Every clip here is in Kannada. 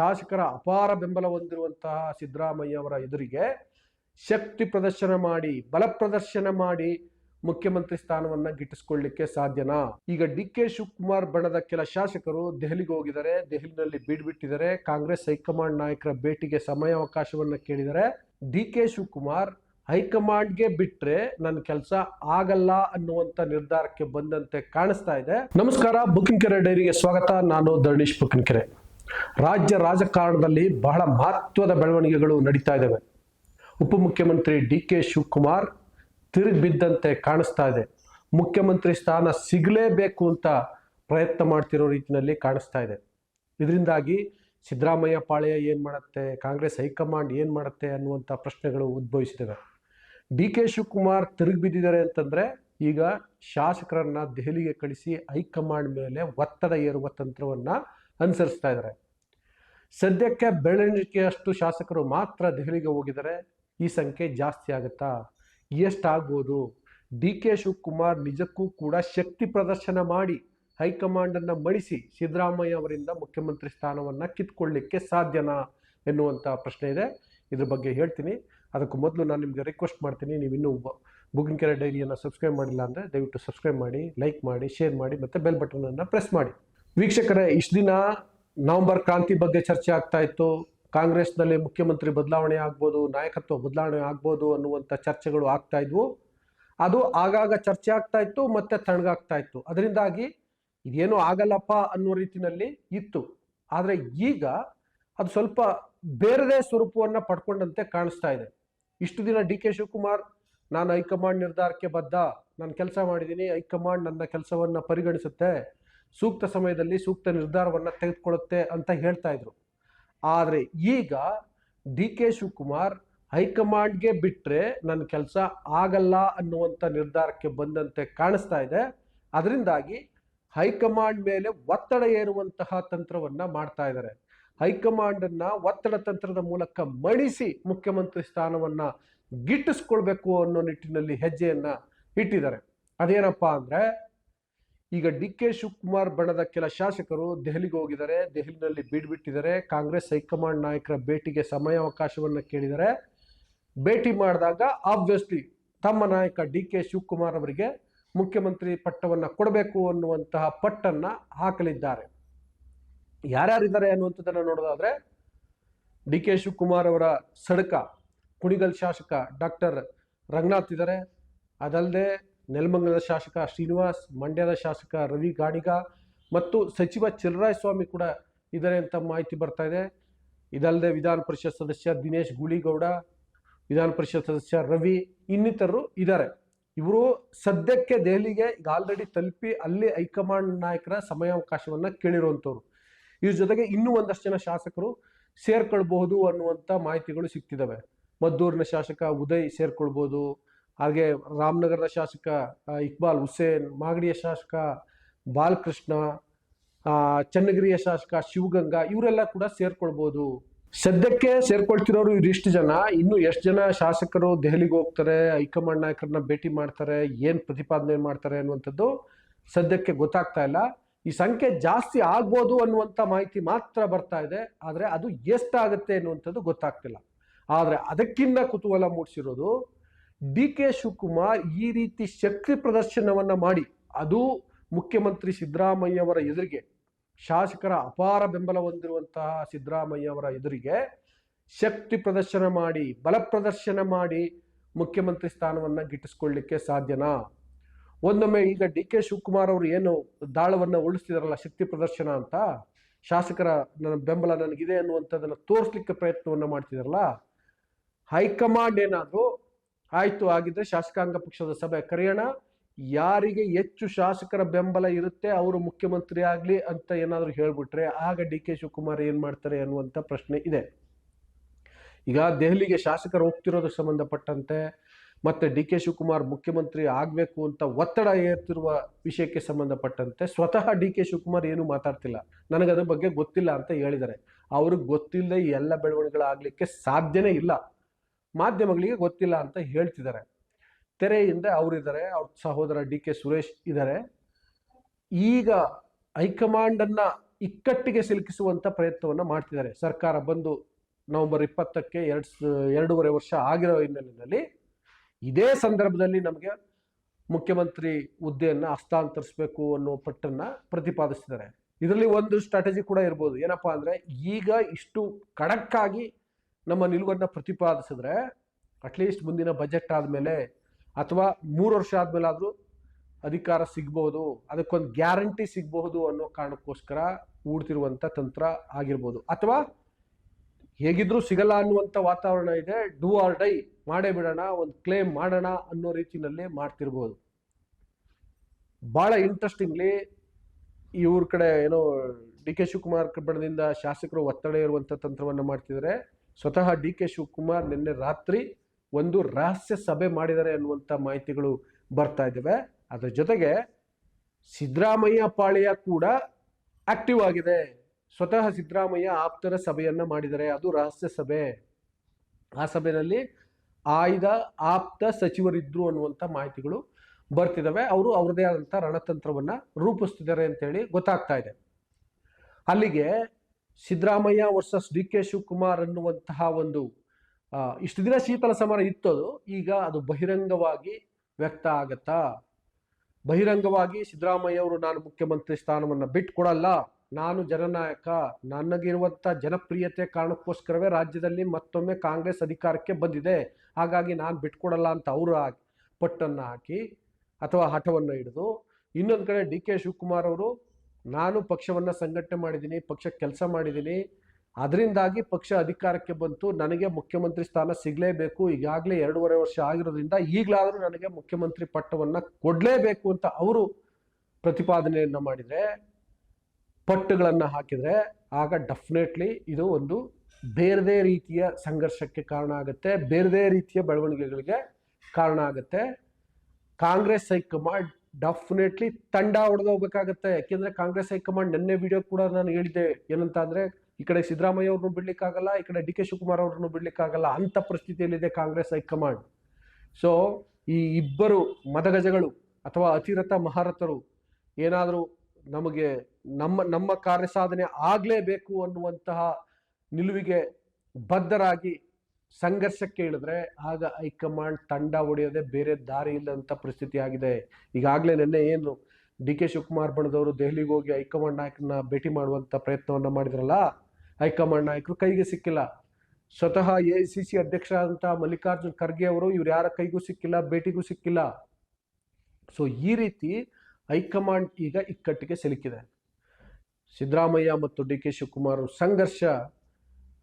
ಶಾಸಕರ ಅಪಾರ ಬೆಂಬಲ ಹೊಂದಿರುವಂತಹ ಸಿದ್ದರಾಮಯ್ಯ ಅವರ ಎದುರಿಗೆ ಶಕ್ತಿ ಪ್ರದರ್ಶನ ಮಾಡಿ, ಬಲ ಪ್ರದರ್ಶನ ಮಾಡಿ ಮುಖ್ಯಮಂತ್ರಿ ಸ್ಥಾನವನ್ನ ಗಿಟ್ಟಿಸ್ಕೊಳ್ಳಿಕ್ಕೆ ಸಾಧ್ಯನಾ? ಈಗ ಡಿ ಕೆ ಶಿವಕುಮಾರ್ ಬಣದ ಕೆಲ ಶಾಸಕರು ದೆಹಲಿಗೆ ಹೋಗಿದ್ದಾರೆ. ದೆಹಲಿನಲ್ಲಿ ಬೀಡ್ಬಿಟ್ಟಿದ್ದಾರೆ. ಕಾಂಗ್ರೆಸ್ ಹೈಕಮಾಂಡ್ ನಾಯಕರ ಭೇಟಿಗೆ ಸಮಯಾವಕಾಶವನ್ನ ಕೇಳಿದರೆ ಡಿ ಕೆ ಶಿವಕುಮಾರ್, ಹೈಕಮಾಂಡ್ಗೆ ಬಿಟ್ರೆ ನನ್ನ ಕೆಲಸ ಆಗಲ್ಲ ಅನ್ನುವಂತ ನಿರ್ಧಾರಕ್ಕೆ ಬಂದಂತೆ ಕಾಣಿಸ್ತಾ ಇದೆ. ನಮಸ್ಕಾರ, ಬುಕಿಂಗ್ ಕೆರೆ ಡೈರಿಗೆ ಸ್ವಾಗತ. ನಾನು ಧರಣೀಶ್ ಕೆರೆ. ರಾಜ್ಯ ರಾಜಕಾರಣದಲ್ಲಿ ಬಹಳ ಮಹತ್ವದ ಬೆಳವಣಿಗೆಗಳು ನಡೀತಾ ಇದ್ದಾವೆ ಉಪಮುಖ್ಯಮಂತ್ರಿ ಡಿ ಕೆ ಶಿವಕುಮಾರ್ ತಿರುಗಿ ಬಿದ್ದಂತೆ ಕಾಣಿಸ್ತಾ ಇದೆ. ಮುಖ್ಯಮಂತ್ರಿ ಸ್ಥಾನ ಸಿಗಲೇಬೇಕು ಅಂತ ಪ್ರಯತ್ನ ಮಾಡ್ತಿರೋ ರೀತಿಯಲ್ಲಿ ಕಾಣಿಸ್ತಾ ಇದೆ. ಇದರಿಂದಾಗಿ ಸಿದ್ದರಾಮಯ್ಯ ಪಾಳ್ಯ ಏನು ಮಾಡುತ್ತೆ, ಕಾಂಗ್ರೆಸ್ ಹೈಕಮಾಂಡ್ ಏನು ಮಾಡುತ್ತೆ ಅನ್ನುವಂಥ ಪ್ರಶ್ನೆಗಳು ಉದ್ಭವಿಸಿದವೆ. ಡಿ ಕೆ ಶಿವಕುಮಾರ್ ತಿರುಗಿ ಬಿದ್ದಿದ್ದಾರೆ ಅಂತಂದರೆ ಈಗ ಶಾಸಕರನ್ನ ದೆಹಲಿಗೆ ಕಳಿಸಿ ಹೈಕಮಾಂಡ್ ಮೇಲೆ ಒತ್ತಡ ಏರುವ ತಂತ್ರವನ್ನು ಅನುಸರಿಸ್ತಾ ಇದ್ದಾರೆ. ಸದ್ಯಕ್ಕೆ ಬೆಳವಣಿಗೆಯಷ್ಟು ಶಾಸಕರು ಮಾತ್ರ ದೆಹಲಿಗೆ ಹೋಗಿದ್ದಾರೆ ಈ ಸಂಖ್ಯೆ ಜಾಸ್ತಿ ಆಗುತ್ತಾ? ಎಷ್ಟಾಗ್ಬೋದು? ಡಿ ಕೆ ಶಿವಕುಮಾರ್ ನಿಜಕ್ಕೂ ಕೂಡ ಶಕ್ತಿ ಪ್ರದರ್ಶನ ಮಾಡಿ ಹೈಕಮಾಂಡನ್ನು ಮಣಿಸಿ ಸಿದ್ದರಾಮಯ್ಯ ಅವರಿಂದ ಮುಖ್ಯಮಂತ್ರಿ ಸ್ಥಾನವನ್ನು ಕಿತ್ಕೊಳ್ಳಿಕ್ಕೆ ಸಾಧ್ಯನಾ ಎನ್ನುವಂಥ ಪ್ರಶ್ನೆ ಇದೆ. ಇದ್ರ ಬಗ್ಗೆ ಹೇಳ್ತೀನಿ. ಅದಕ್ಕೂ ಮೊದಲು ನಾನು ನಿಮಗೆ ರಿಕ್ವೆಸ್ಟ್ ಮಾಡ್ತೀನಿ. ನೀವು ಇನ್ನೂ ಬುಕಿಂಗ್ ಕೆರೆ ಡೈರಿಯನ್ನು ಸಬ್ಸ್ಕ್ರೈಬ್ ಮಾಡಿಲ್ಲ ಅಂದರೆ ದಯವಿಟ್ಟು ಸಬ್ಸ್ಕ್ರೈಬ್ ಮಾಡಿ ಲೈಕ್ ಮಾಡಿ ಶೇರ್ ಮಾಡಿ, ಮತ್ತು ಬೆಲ್ ಬಟನನ್ನು ಪ್ರೆಸ್ ಮಾಡಿ. ವೀಕ್ಷಕರೇ, ಇಷ್ಟು ದಿನ ನವೆಂಬರ್ ಕ್ರಾಂತಿ ಬಗ್ಗೆ ಚರ್ಚೆ ಆಗ್ತಾ ಇತ್ತು. ಕಾಂಗ್ರೆಸ್ನಲ್ಲಿ ಮುಖ್ಯಮಂತ್ರಿ ಬದಲಾವಣೆ ಆಗ್ಬೋದು, ನಾಯಕತ್ವ ಬದಲಾವಣೆ ಆಗ್ಬೋದು ಅನ್ನುವಂಥ ಚರ್ಚೆಗಳು ಆಗ್ತಾ ಇದ್ವು. ಅದು ಆಗಾಗ ಚರ್ಚೆ ಆಗ್ತಾ ಇತ್ತು ಮತ್ತೆ ತಣ್ಣಗಾಗ್ತಾ ಇತ್ತು. ಅದರಿಂದಾಗಿ ಇದೇನು ಆಗಲ್ಲಪ್ಪ ಅನ್ನೋ ರೀತಿಯಲ್ಲಿ ಇತ್ತು. ಆದರೆ ಈಗ ಅದು ಸ್ವಲ್ಪ ಬೇರೆದೇ ಸ್ವರೂಪವನ್ನು ಪಡ್ಕೊಂಡಂತೆ ಕಾಣಿಸ್ತಾ ಇದೆ. ಇಷ್ಟು ದಿನ ಡಿ ಕೆ ಶಿವಕುಮಾರ್, ನಾನು ಹೈಕಮಾಂಡ್ ನಿರ್ಧಾರಕ್ಕೆ ಬದ್ಧ, ನಾನು ಕೆಲಸ ಮಾಡಿದ್ದೀನಿ, ಹೈಕಮಾಂಡ್ ನನ್ನ ಕೆಲಸವನ್ನು ಪರಿಗಣಿಸುತ್ತೆ ಸೂಕ್ತ ಸಮಯದಲ್ಲಿ ಸೂಕ್ತ ನಿರ್ಧಾರವನ್ನು ತೆಗೆದುಕೊಳ್ಳುತ್ತೆ ಅಂತ ಹೇಳ್ತಾ ಇದ್ರು. ಆದರೆ ಈಗ ಡಿ ಕೆ ಶಿವಕುಮಾರ್ ಹೈಕಮಾಂಡ್ಗೆ ಬಿಟ್ಟರೆ ನನ್ನ ಕೆಲಸ ಆಗಲ್ಲ ಅನ್ನುವಂಥ ನಿರ್ಧಾರಕ್ಕೆ ಬಂದಂತೆ ಕಾಣಿಸ್ತಾ ಇದೆ. ಅದರಿಂದಾಗಿ ಹೈಕಮಾಂಡ್ ಮೇಲೆ ಒತ್ತಡ ಏರುವಂತಹ ತಂತ್ರವನ್ನು ಮಾಡ್ತಾ ಇದ್ದಾರೆ ಹೈಕಮಾಂಡನ್ನು ಒತ್ತಡ ತಂತ್ರದ ಮೂಲಕ ಮಣಿಸಿ ಮುಖ್ಯಮಂತ್ರಿ ಸ್ಥಾನವನ್ನು ಗಿಟ್ಟಿಸ್ಕೊಳ್ಬೇಕು ಅನ್ನೋ ನಿಟ್ಟಿನಲ್ಲಿ ಹೆಜ್ಜೆಯನ್ನು ಇಟ್ಟಿದ್ದಾರೆ. ಅದೇನಪ್ಪ ಅಂದ್ರೆ ಈಗ ಡಿ ಕೆ ಶಿವಕುಮಾರ್ ಬಣದ ಕೆಲ ಶಾಸಕರು ದೆಹಲಿಗೆ ಹೋಗಿದ್ದಾರೆ. ದೆಹಲಿನಲ್ಲಿ ಬೀಡ್ಬಿಟ್ಟಿದ್ದಾರೆ. ಕಾಂಗ್ರೆಸ್ ಹೈಕಮಾಂಡ್ ನಾಯಕರ ಭೇಟಿಗೆ ಸಮಯಾವಕಾಶವನ್ನು ಕೇಳಿದರೆ ಭೇಟಿ ಮಾಡಿದಾಗ ಆಬ್ವಿಯಸ್ಲಿ ತಮ್ಮ ನಾಯಕ ಡಿ ಕೆ ಶಿವಕುಮಾರ್ ಅವರಿಗೆ ಮುಖ್ಯಮಂತ್ರಿ ಪಟ್ಟವನ್ನು ಕೊಡಬೇಕು ಅನ್ನುವಂತಹ ಪಟ್ಟನ್ನ ಹಾಕಲಿದ್ದಾರೆ. ಯಾರ್ಯಾರಿದ್ದಾರೆ ಅನ್ನುವಂಥದ್ದನ್ನು ನೋಡೋದಾದ್ರೆ ಡಿ ಕೆ ಶಿವಕುಮಾರ್ ಅವರ ಸಡಕ ಕುಣಿಗಲ್ ಶಾಸಕ ಡಾಕ್ಟರ್ ರಂಗನಾಥ್ ಇದ್ದಾರೆ. ಅದಲ್ಲದೆ ನೆಲಮಂಗಲದ ಶಾಸಕ ಶ್ರೀನಿವಾಸ್, ಮಂಡ್ಯದ ಶಾಸಕ ರವಿ ಗಾಣಿಗ ಮತ್ತು ಸಚಿವ ಸ್ವಾಮಿ ಕೂಡ ಇದ್ದಾರೆ ಅಂತ ಮಾಹಿತಿ ಬರ್ತಾ ಇದೆ. ಇದಲ್ಲದೆ ವಿಧಾನ ಪರಿಷತ್ ಸದಸ್ಯ ದಿನೇಶ್ ಗುಳಿಗೌಡ, ವಿಧಾನ ಪರಿಷತ್ ಸದಸ್ಯ ರವಿ ಇನ್ನಿತರರು ಇದ್ದಾರೆ. ಇವರು ಸದ್ಯಕ್ಕೆ ದೆಹಲಿಗೆ ಈಗ ಆಲ್ರೆಡಿ ತಲುಪಿ ಅಲ್ಲಿ ಹೈಕಮಾಂಡ್ ನಾಯಕರ ಸಮಯಾವಕಾಶವನ್ನ ಕೇಳಿರುವಂಥವ್ರು. ಇದ್ರ ಜೊತೆಗೆ ಇನ್ನೂ ಒಂದಷ್ಟು ಜನ ಶಾಸಕರು ಸೇರ್ಕೊಳ್ಬಹುದು ಅನ್ನುವಂಥ ಮಾಹಿತಿಗಳು ಸಿಗ್ತಿದ್ದಾವೆ ಮದ್ದೂರಿನ ಶಾಸಕ ಉದಯ್ ಸೇರ್ಕೊಳ್ಬೋದು ಹಾಗೆ ರಾಮನಗರದ ಶಾಸಕ ಇಕ್ಬಾಲ್ ಹುಸೇನ್, ಮಾಗಡಿಯ ಶಾಸಕ ಬಾಲಕೃಷ್ಣ ಚನ್ನಗಿರಿಯ ಶಾಸಕ ಶಿವಗಂಗಾ ಇವರೆಲ್ಲ ಕೂಡ ಸೇರ್ಕೊಳ್ಬೋದು. ಸದ್ಯಕ್ಕೆ ಸೇರ್ಕೊಳ್ತಿರೋರು ಇವರಿಷ್ಟು ಜನ. ಇನ್ನು ಎಷ್ಟು ಜನ ಶಾಸಕರು ದೆಹಲಿಗೆ ಹೋಗ್ತಾರೆ, ಹೈಕಮಾಂಡ್ ನಾಯಕರನ್ನ ಭೇಟಿ ಮಾಡ್ತಾರೆ, ಏನು ಪ್ರತಿಪಾದನೆ ಮಾಡ್ತಾರೆ ಅನ್ನುವಂಥದ್ದು ಸದ್ಯಕ್ಕೆ ಗೊತ್ತಾಗ್ತಾ ಇಲ್ಲ. ಈ ಸಂಖ್ಯೆ ಜಾಸ್ತಿ ಆಗ್ಬೋದು ಅನ್ನುವಂಥ ಮಾಹಿತಿ ಮಾತ್ರ ಬರ್ತಾ ಇದೆ. ಆದರೆ ಅದು ಎಷ್ಟಾಗುತ್ತೆ ಅನ್ನುವಂಥದ್ದು ಗೊತ್ತಾಗ್ತಿಲ್ಲ. ಆದರೆ ಅದಕ್ಕಿಂತ ಕುತೂಹಲ ಮೂಡಿಸಿರೋದು ಡಿ ಕೆ ಶಿವಕುಮಾರ್ ಈ ರೀತಿ ಶಕ್ತಿ ಪ್ರದರ್ಶನವನ್ನು ಮಾಡಿ, ಅದು ಮುಖ್ಯಮಂತ್ರಿ ಸಿದ್ದರಾಮಯ್ಯ ಅವರ ಎದುರಿಗೆ, ಶಾಸಕರ ಅಪಾರ ಬೆಂಬಲ ಹೊಂದಿರುವಂತಹ ಸಿದ್ದರಾಮಯ್ಯ ಅವರ ಎದುರಿಗೆ ಶಕ್ತಿ ಪ್ರದರ್ಶನ ಮಾಡಿ, ಬಲ ಪ್ರದರ್ಶನ ಮಾಡಿ ಮುಖ್ಯಮಂತ್ರಿ ಸ್ಥಾನವನ್ನು ಗಿಟ್ಟಿಸ್ಕೊಳ್ಳಿಕ್ಕೆ ಸಾಧ್ಯನಾ? ಒಂದೊಮ್ಮೆ ಈಗ ಡಿ ಕೆ ಶಿವಕುಮಾರ್ ಅವರು ಏನು ದಾಳವನ್ನು ಉಳಿಸ್ತಿದಾರಲ್ಲ ಶಕ್ತಿ ಪ್ರದರ್ಶನ ಅಂತ, ಶಾಸಕರ ನನ್ನ ಬೆಂಬಲ ನನಗಿದೆ ಅನ್ನುವಂಥದ್ದನ್ನು ತೋರಿಸ್ಲಿಕ್ಕೆ ಪ್ರಯತ್ನವನ್ನು ಮಾಡ್ತಿದಾರಲ್ಲ, ಹೈಕಮಾಂಡ್ ಏನಾದ್ರು ಆಯ್ತು ಆಗಿದ್ರೆ ಶಾಸಕಾಂಗ ಪಕ್ಷದ ಸಭೆ ಕರೆಯೋಣ. ಯಾರಿಗೆ ಹೆಚ್ಚು ಶಾಸಕರ ಬೆಂಬಲ ಇರುತ್ತೆ ಅವರು ಮುಖ್ಯಮಂತ್ರಿ ಆಗಲಿ ಅಂತ ಏನಾದರೂ ಹೇಳ್ಬಿಟ್ರೆ ಆಗ ಡಿ ಕೆ ಶಿವಕುಮಾರ್ ಏನು ಮಾಡ್ತಾರೆ ಅನ್ನುವಂಥ ಪ್ರಶ್ನೆ ಇದೆ. ಈಗ ದೆಹಲಿಗೆ ಶಾಸಕರು ಹೋಗ್ತಿರೋದಕ್ಕೆ ಸಂಬಂಧಪಟ್ಟಂತೆ ಮತ್ತೆ ಡಿ ಕೆ ಶಿವಕುಮಾರ್ ಮುಖ್ಯಮಂತ್ರಿ ಆಗಬೇಕು ಅಂತ ಒತ್ತಡ ಏರ್ತಿರುವ ವಿಷಯಕ್ಕೆ ಸಂಬಂಧಪಟ್ಟಂತೆ ಸ್ವತಃ ಡಿ ಕೆ ಶಿವಕುಮಾರ್ ಏನು ಮಾತಾಡ್ತಿಲ್ಲ. ನನಗೆ ಅದ್ರ ಬಗ್ಗೆ ಗೊತ್ತಿಲ್ಲ ಅಂತ ಹೇಳಿದ್ದಾರೆ. ಅವ್ರಿಗೆ ಗೊತ್ತಿಲ್ಲದೆ ಎಲ್ಲ ಬೆಳವಣಿಗೆಗಳಾಗಲಿಕ್ಕೆ ಸಾಧ್ಯನೇ ಇಲ್ಲ. ಮಾಧ್ಯಮಗಳಿಗೆ ಗೊತ್ತಿಲ್ಲ ಅಂತ ಹೇಳ್ತಿದ್ದಾರೆ. ತೆರೆಯಿಂದ ಅವರಿದ್ದಾರೆ, ಅವ್ರ ಸಹೋದರ ಡಿ ಕೆ ಸುರೇಶ್ ಇದ್ದಾರೆ. ಈಗ ಹೈಕಮಾಂಡನ್ನು ಇಕ್ಕಟ್ಟಿಗೆ ಸಿಲುಕಿಸುವಂತ ಪ್ರಯತ್ನವನ್ನ ಮಾಡ್ತಿದ್ದಾರೆ. ಸರ್ಕಾರ ಬಂದು ನವೆಂಬರ್ ಇಪ್ಪತ್ತಕ್ಕೆ ಎರಡ್ ಎರಡೂವರೆ ವರ್ಷ ಆಗಿರೋ ಹಿನ್ನೆಲೆಯಲ್ಲಿ ಇದೇ ಸಂದರ್ಭದಲ್ಲಿ ನಮಗೆ ಮುಖ್ಯಮಂತ್ರಿ ಹುದ್ದೆಯನ್ನು ಹಸ್ತಾಂತರಿಸಬೇಕು ಅನ್ನೋ ಪಟ್ಟನ್ನ ಪ್ರತಿಪಾದಿಸ್ತಿದ್ದಾರೆ. ಇದರಲ್ಲಿ ಒಂದು ಸ್ಟ್ರಾಟಜಿ ಕೂಡ ಇರ್ಬೋದು. ಏನಪ್ಪಾ ಅಂದ್ರೆ ಈಗ ಇಷ್ಟು ಖಡಕ್ ಆಗಿ ನಮ್ಮ ನಿಲುವನ್ನು ಪ್ರತಿಪಾದಿಸಿದ್ರೆ ಅಟ್ಲೀಸ್ಟ್ ಮುಂದಿನ ಬಜೆಟ್ ಆದಮೇಲೆ ಅಥವಾ ಮೂರು ವರ್ಷ ಆದಮೇಲೆ ಆದ್ರೂ ಅಧಿಕಾರ ಸಿಗ್ಬೋದು, ಅದಕ್ಕೊಂದು ಗ್ಯಾರಂಟಿ ಸಿಗಬಹುದು ಅನ್ನೋ ಕಾರಣಕ್ಕೋಸ್ಕರ ಹೂಡ್ತಿರುವಂಥ ತಂತ್ರ ಆಗಿರ್ಬೋದು. ಅಥವಾ ಹೇಗಿದ್ರೂ ಸಿಗಲ್ಲ ಅನ್ನುವಂಥ ವಾತಾವರಣ ಇದೆ ಡೂ ಆರ್ ಡೈ ಮಾಡೇ ಬಿಡೋಣ, ಒಂದು ಕ್ಲೇಮ್ ಮಾಡೋಣ ಅನ್ನೋ ರೀತಿಯಲ್ಲಿ ಮಾಡ್ತಿರ್ಬೋದು. ಭಾಳ ಇಂಟ್ರೆಸ್ಟಿಂಗ್ಲಿ ಇವ್ರ ಕಡೆ ಏನೋ ಡಿ ಕೆ ಶಿವಕುಮಾರ್ ಬಣದಿಂದ ಶಾಸಕರು ಒತ್ತಡ ಇರುವಂಥ ತಂತ್ರವನ್ನು ಮಾಡ್ತಿದ್ದಾರೆ ಸ್ವತಃ ಡಿ ಕೆ ಶಿವಕುಮಾರ್ ನಿನ್ನೆ ರಾತ್ರಿ ಒಂದು ರಹಸ್ಯ ಸಭೆ ಮಾಡಿದ್ದಾರೆ ಅನ್ನುವಂಥ ಮಾಹಿತಿಗಳು ಬರ್ತಾ ಇದ್ದಾವೆ. ಅದರ ಜೊತೆಗೆ ಸಿದ್ದರಾಮಯ್ಯ ಪಾಳ್ಯ ಕೂಡ ಆಕ್ಟಿವ್ ಆಗಿದೆ. ಸ್ವತಃ ಸಿದ್ದರಾಮಯ್ಯ ಆಪ್ತರ ಸಭೆಯನ್ನು ಮಾಡಿದ್ದಾರೆ. ಅದು ರಹಸ್ಯ ಸಭೆ. ಆ ಸಭೆಯಲ್ಲಿ ಆಯ್ದ ಆಪ್ತ ಸಚಿವರಿದ್ರು ಅನ್ನುವಂಥ ಮಾಹಿತಿಗಳು ಬರ್ತಿದ್ದಾವೆ. ಅವರು ಅವರದೇ ಆದಂಥ ರಣತಂತ್ರವನ್ನು ರೂಪಿಸ್ತಿದ್ದಾರೆ ಅಂತೇಳಿ ಗೊತ್ತಾಗ್ತಾ ಇದೆ. ಅಲ್ಲಿಗೆ Siddaramaiah versus D K Shivakumar ಅನ್ನುವಂತಹ ಒಂದು ಇಷ್ಟು ದಿನ ಶೀತಲ ಸಮರ ಇತ್ತದು, ಈಗ ಅದು ಬಹಿರಂಗವಾಗಿ ವ್ಯಕ್ತ ಆಗತ್ತಾ? ಬಹಿರಂಗವಾಗಿ ಸಿದ್ದರಾಮಯ್ಯ ಅವರು ನಾನು ಮುಖ್ಯಮಂತ್ರಿ ಸ್ಥಾನವನ್ನು ಬಿಟ್ಕೊಡಲ್ಲ, ನಾನು ಜನನಾಯಕ ನನಗಿರುವಂಥ ಜನಪ್ರಿಯತೆ ಕಾರಣಕ್ಕೋಸ್ಕರವೇ ರಾಜ್ಯದಲ್ಲಿ ಮತ್ತೊಮ್ಮೆ ಕಾಂಗ್ರೆಸ್ ಅಧಿಕಾರಕ್ಕೆ ಬಂದಿದೆ, ಹಾಗಾಗಿ ನಾನು ಬಿಟ್ಕೊಡಲ್ಲ ಅಂತ ಅವರು ಪಟ್ಟನ್ನು ಹಾಕಿ ಅಥವಾ ಹಠವನ್ನು ಹಿಡಿದು, ಇನ್ನೊಂದು ಕಡೆ ಡಿ ಕೆ ಶಿವಕುಮಾರ್ ಅವರು ನಾನು ಪಕ್ಷವನ್ನು ಸಂಘಟನೆ ಮಾಡಿದ್ದೀನಿ, ಪಕ್ಷ ಕೆಲಸ ಮಾಡಿದ್ದೀನಿ. ಅದರಿಂದಾಗಿ ಪಕ್ಷ ಅಧಿಕಾರಕ್ಕೆ ಬಂತು. ನನಗೆ ಮುಖ್ಯಮಂತ್ರಿ ಸ್ಥಾನ ಸಿಗಲೇಬೇಕು. ಈಗಾಗಲೇ ಎರಡೂವರೆ ವರ್ಷ ಆಗಿರೋದ್ರಿಂದ ಈಗಲಾದರೂ ನನಗೆ ಮುಖ್ಯಮಂತ್ರಿ ಪಟ್ಟವನ್ನು ಕೊಡಲೇಬೇಕು ಅಂತ ಅವರು ಪ್ರತಿಪಾದನೆಯನ್ನು ಮಾಡಿದರೆ, ಪಟ್ಟುಗಳನ್ನು ಹಾಕಿದರೆ ಆಗ ಡೆಫಿನೆಟ್ಲಿ ಇದು ಒಂದು ಬೇರೆದೇ ರೀತಿಯ ಸಂಘರ್ಷಕ್ಕೆ ಕಾರಣ ಆಗುತ್ತೆ. ಬೇರೆದೇ ರೀತಿಯ ಬೆಳವಣಿಗೆಗಳಿಗೆ ಕಾರಣ ಆಗುತ್ತೆ. ಕಾಂಗ್ರೆಸ್ ಹೈಕಮಾಂಡ್ ಡೆಫಿನೆಟ್ಲಿ ತಂಡ ಹೊಡೆದೋಗ್ಬೇಕಾಗತ್ತೆ ಯಾಕೆಂದ್ರೆ ಕಾಂಗ್ರೆಸ್ ಹೈಕಮಾಂಡ್ ನಿನ್ನೆ ವಿಡಿಯೋ ಕೂಡ ನಾನು ಹೇಳಿದ್ದೆ. ಏನಂತ ಅಂದ್ರೆ, ಈ ಕಡೆ ಸಿದ್ದರಾಮಯ್ಯ ಅವ್ರನ್ನು ಬಿಡ್ಲಿಕ್ಕಾಗಲ್ಲ, ಈ ಕಡೆ ಡಿ ಕೆ ಶಿವಕುಮಾರ್ ಅವ್ರನ್ನು ಬಿಡ್ಲಿಕ್ಕಾಗಲ್ಲ ಅಂತ ಪರಿಸ್ಥಿತಿಯಲ್ಲಿದೆ ಕಾಂಗ್ರೆಸ್ ಹೈಕಮಾಂಡ್. ಸೊ ಈ ಇಬ್ಬರು ಮದಗಜಗಳು ಅಥವಾ ಅತಿರಥ ಮಹಾರಥರು ಏನಾದರೂ ನಮಗೆ ನಮ್ಮ ನಮ್ಮ ಕಾರ್ಯ ಸಾಧನೆ ಆಗಲೇಬೇಕು ಅನ್ನುವಂತಹ ನಿಲುವಿಗೆ ಬದ್ಧರಾಗಿ ಸಂಘರ್ಷಕ್ಕೆ ಇಳಿದ್ರೆ ಆಗ ಹೈಕಮಾಂಡ್ ತಂಡ ಹೊಡೆಯೋದೇ ಬೇರೆ ದಾರಿ ಇಲ್ಲದಂಥ ಪರಿಸ್ಥಿತಿ ಆಗಿದೆ. ಈಗಾಗಲೇ ನಿನ್ನೆ ಏನು ಡಿ ಕೆ ಶಿವಕುಮಾರ್ ಬಣದವರು ದೆಹಲಿಗೆ ಹೋಗಿ ಹೈಕಮಾಂಡ್ ನಾಯಕನ ಭೇಟಿ ಮಾಡುವಂಥ ಪ್ರಯತ್ನವನ್ನ ಮಾಡಿದ್ರಲ್ಲ, ಹೈಕಮಾಂಡ್ ನಾಯಕರು ಕೈಗೆ ಸಿಕ್ಕಿಲ್ಲ. ಸ್ವತಃ ಎ ಸಿ ಸಿ ಅಧ್ಯಕ್ಷರಾದಂಥ ಮಲ್ಲಿಕಾರ್ಜುನ್ ಖರ್ಗೆ ಅವರು ಇವ್ರು ಯಾರ ಕೈಗೂ ಸಿಕ್ಕಿಲ್ಲ, ಭೇಟಿಗೂ ಸಿಕ್ಕಿಲ್ಲ. ಸೊ ಈ ರೀತಿ ಹೈಕಮಾಂಡ್ ಈಗ ಇಕ್ಕಟ್ಟಿಗೆ ಸಿಲುಕಿದೆ. ಸಿದ್ದರಾಮಯ್ಯ ಮತ್ತು ಡಿ ಕೆ ಶಿವಕುಮಾರ್ ಸಂಘರ್ಷ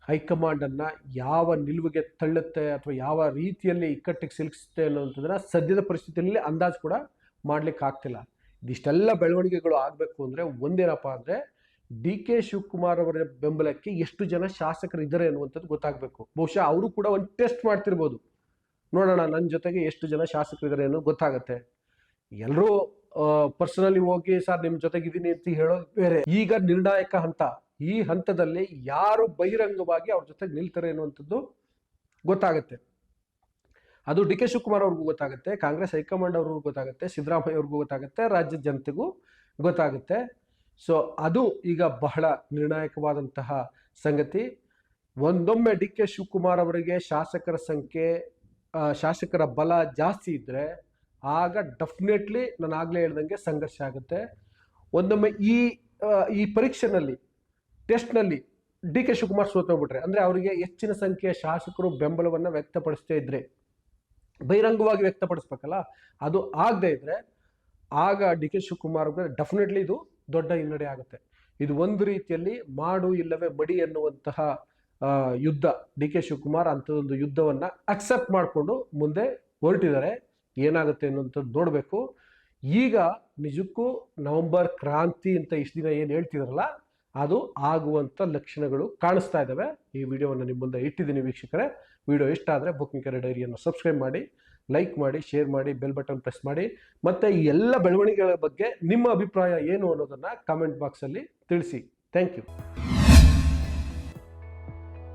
ಹೈಕಮಾಂಡ್ ಅನ್ನ ಯಾವ ನಿಲುವಿಗೆ ತಳ್ಳುತ್ತೆ ಅಥವಾ ಯಾವ ರೀತಿಯಲ್ಲಿ ಇಕ್ಕಟ್ಟಿಗೆ ಸಿಲುಕಿಸುತ್ತೆ ಅನ್ನೋಂಥದ್ದನ್ನು ಸದ್ಯದ ಪರಿಸ್ಥಿತಿಯಲ್ಲಿ ಅಂದಾಜು ಕೂಡ ಮಾಡ್ಲಿಕ್ಕೆ ಆಗ್ತಿಲ್ಲ. ಇದಿಷ್ಟೆಲ್ಲ ಬೆಳವಣಿಗೆಗಳು ಆಗಬೇಕು ಅಂದ್ರೆ ಒಂದೇನಪ್ಪ ಅಂದ್ರೆ ಡಿ ಕೆ ಶಿವಕುಮಾರ್ ಅವರ ಬೆಂಬಲಕ್ಕೆ ಎಷ್ಟು ಜನ ಶಾಸಕರು ಇದ್ದಾರೆ ಅನ್ನುವಂಥದ್ದು ಗೊತ್ತಾಗಬೇಕು. ಬಹುಶಃ ಅವರು ಕೂಡ ಒಂದು ಟೆಸ್ಟ್ ಮಾಡ್ತಿರ್ಬೋದು. ನೋಡೋಣ ನನ್ನ ಜೊತೆಗೆ ಎಷ್ಟು ಜನ ಶಾಸಕರು ಇದ್ದಾರೆ ಅನ್ನೋದು ಗೊತ್ತಾಗತ್ತೆ. ಎಲ್ಲರೂ ಪರ್ಸನಲಿ ಹೋಗಿ, ಸರ್ ನಿಮ್ಮ ಜೊತೆಗಿದ್ದೀನಿ ಅಂತ ಹೇಳೋದು ಬೇರೆ. ಈಗ ನಿರ್ಣಾಯಕ ಹಂತ. ಈ ಹಂತದಲ್ಲಿ ಯಾರು ಬಹಿರಂಗವಾಗಿ ಅವ್ರ ಜೊತೆ ನಿಲ್ತಾರೆ ಅನ್ನುವಂಥದ್ದು ಗೊತ್ತಾಗುತ್ತೆ. ಅದು ಡಿ ಕೆ ಶಿವಕುಮಾರ್ ಅವ್ರಿಗೂ ಗೊತ್ತಾಗುತ್ತೆ, ಕಾಂಗ್ರೆಸ್ ಹೈಕಮಾಂಡ್ ಅವ್ರಿಗೂ ಗೊತ್ತಾಗುತ್ತೆ, ಸಿದ್ದರಾಮಯ್ಯ ಅವ್ರಿಗೂ ಗೊತ್ತಾಗುತ್ತೆ ರಾಜ್ಯ ಜನತೆಗೂ ಗೊತ್ತಾಗುತ್ತೆ. ಸೊ ಅದು ಈಗ ಬಹಳ ನಿರ್ಣಾಯಕವಾದಂತಹ ಸಂಗತಿ. ಒಂದೊಮ್ಮೆ ಡಿ ಕೆ ಶಿವಕುಮಾರ್ ಅವರಿಗೆ ಶಾಸಕರ ಸಂಖ್ಯೆ ಶಾಸಕರ ಬಲ ಜಾಸ್ತಿ ಇದ್ದರೆ ಆಗ ಡೆಫಿನೆಟ್ಲಿ ನಾನು ಆಗಲೇ ಹೇಳ್ದಂಗೆ ಸಂಘರ್ಷ ಆಗುತ್ತೆ. ಒಂದೊಮ್ಮೆ ಈ ಈ ಪರೀಕ್ಷೆನಲ್ಲಿ ಟೆಸ್ಟ್ನಲ್ಲಿ ಡಿ ಕೆ ಶಿವಕುಮಾರ್ ಸೋತೋಗ್ಬಿಟ್ರೆ ಅಂದ್ರೆ ಅವರಿಗೆ ಹೆಚ್ಚಿನ ಸಂಖ್ಯೆಯ ಶಾಸಕರು ಬೆಂಬಲವನ್ನ ವ್ಯಕ್ತಪಡಿಸ್ತೇ ಇದ್ರೆ, ಬಹಿರಂಗವಾಗಿ ವ್ಯಕ್ತಪಡಿಸ್ಬೇಕಲ್ಲ, ಅದು ಆಗದೆ ಇದ್ರೆ ಆಗ ಡಿ ಕೆ ಶಿವಕುಮಾರ್ ಡೆಫಿನೆಟ್ಲಿ ಇದು ದೊಡ್ಡ ಹಿನ್ನಡೆ ಆಗುತ್ತೆ. ಇದು ಒಂದು ರೀತಿಯಲ್ಲಿ ಮಾಡು ಇಲ್ಲವೇ ಮಡಿ ಎನ್ನುವಂತಹ ಯುದ್ಧ ಡಿ ಕೆ ಶಿವಕುಮಾರ್ ಅಂಥದ್ದೊಂದು ಯುದ್ಧವನ್ನ ಅಕ್ಸೆಪ್ಟ್ ಮಾಡಿಕೊಂಡು ಮುಂದೆ ಹೊರಟಿದ್ದಾರೆ. ಏನಾಗುತ್ತೆ ಅನ್ನುವಂಥದ್ದು ನೋಡಬೇಕು. ಈಗ ನಿಜಕ್ಕೂ ನವೆಂಬರ್ ಕ್ರಾಂತಿ ಅಂತ ಇಷ್ಟು ದಿನ ಏನು ಹೇಳ್ತಿದಾರಲ್ಲ ಅದು ಆಗುವಂಥ ಲಕ್ಷಣಗಳು ಕಾಣಿಸ್ತಾ ಇದ್ದಾವೆ ಈ ವಿಡಿಯೋವನ್ನು ನಿಮ್ಮ ಮುಂದೆ ಇಟ್ಟಿದ್ದೀನಿ ವೀಕ್ಷಕರೇ. ವಿಡಿಯೋ ಇಷ್ಟ ಆದರೆ ಬುಕ್ಮಿಕರ ಡೈರಿಯನ್ನು ಸಬ್ಸ್ಕ್ರೈಬ್ ಮಾಡಿ, ಲೈಕ್ ಮಾಡಿ, ಶೇರ್ ಮಾಡಿ, ಬೆಲ್ ಬಟನ್ ಪ್ರೆಸ್ ಮಾಡಿ. ಮತ್ತು ಈ ಎಲ್ಲ ಬೆಳವಣಿಗೆಗಳ ಬಗ್ಗೆ ನಿಮ್ಮ ಅಭಿಪ್ರಾಯ ಏನು ಅನ್ನೋದನ್ನು ಕಾಮೆಂಟ್ ಬಾಕ್ಸಲ್ಲಿ ತಿಳಿಸಿ. Thank you